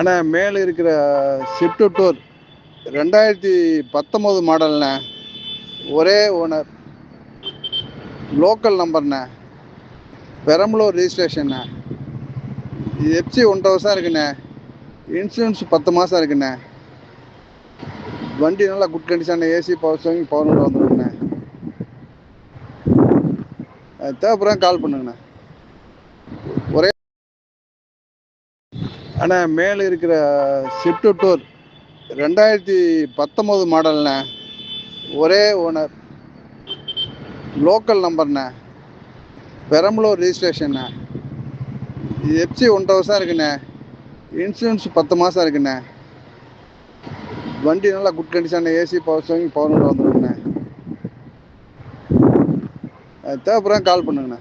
ஆனால் மேலே இருக்கிற ஷிஃப்ட் டூர் ரெண்டாயிரத்தி பத்தொம்போது மாடல்ண்ணே. ஒரே ஓனர் லோக்கல் நம்பர்ண்ணே பெரம்பலூர் ரிஜிஸ்ட்ரேஷன்ண்ணே எஃப்சி ஒன்றரை வருஷம் இருக்குண்ணே. இன்சூரன்ஸ் பத்து மாதம் இருக்குண்ணே. வண்டி நல்லா good condition AC power steering power வந்துருக்குண்ணே. அது தேவைப்படுறேன் கால் பண்ணுங்கண்ணே. ஆனால் மேலே இருக்கிற ஷிஃப்ட் டூர் ரெண்டாயிரத்தி பத்தொம்போது மாடல்ண்ணே. ஒரே ஓனர் லோக்கல் நம்பர்ண்ணே பெரம்பலூர் ரிஜிஸ்ட்ரேஷன்ண்ணே எஃப்சி ஒன்றரை வருஷம் இருக்குண்ணே. இன்சூரன்ஸ் பத்து மாதம் இருக்குண்ணே. வண்டி நல்லா good condition AC power steering power வந்துருக்குண்ணே. அது தேவைப்படுறேன் கால் பண்ணுங்கண்ணே.